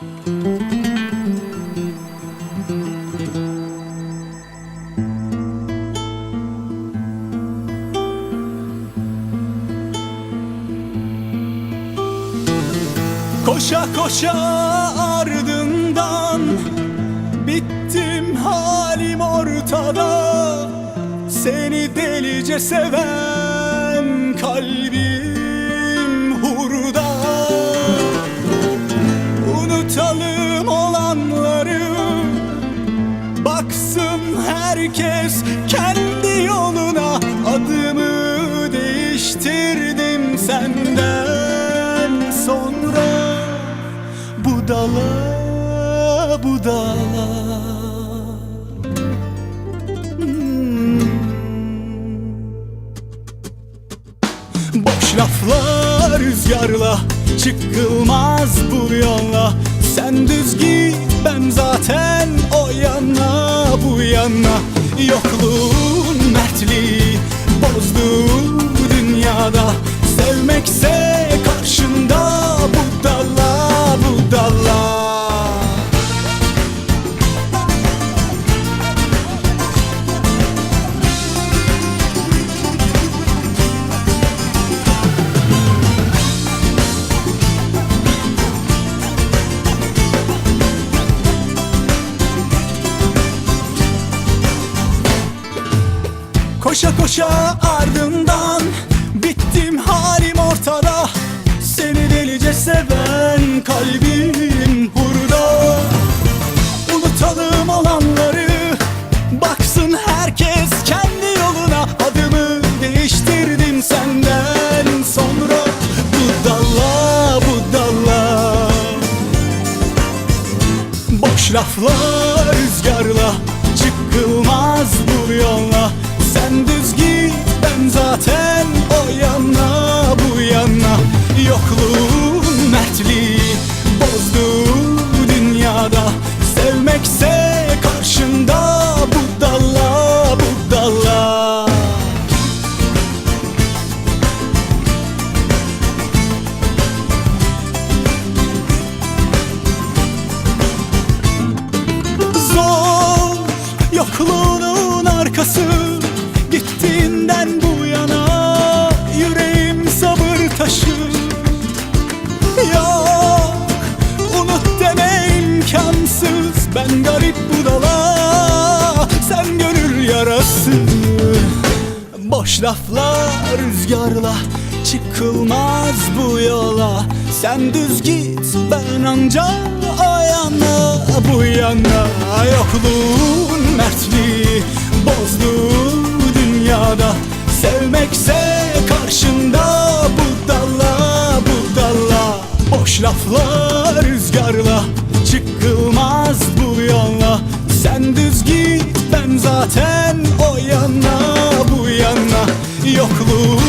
Koşa koşa ardından Bittim halim ortada. Seni delice seven kalbim herkes kendi yoluna Adımı değiştirdim senden. Sonra Budala budala Hmm. Boş laflar rüzgarla Çıkılmaz bu yolla. Sen düz git ben zaten o yana yana Yokluğun Koşa koşa ardından Bittim halim ortada. Seni delice seven kalbim hurda Unutalım olanları Baksın herkes kendi yoluna. Adımı değiştirdim senden sonra. Budala budala Boş laflar rüzgarla Çıkılmaz bu yolla ben zaten Boş laflar rüzgarla Çıkılmaz bu yola. Sen düz git ben anca o yana bu yana. Yokluğun mertliği bozdu dünyada. Sevmekse karşında budala budala Boş laflar rüzgarla Çıkılmaz bu yolla. Sen düz git ben zaten o yana yokluğu.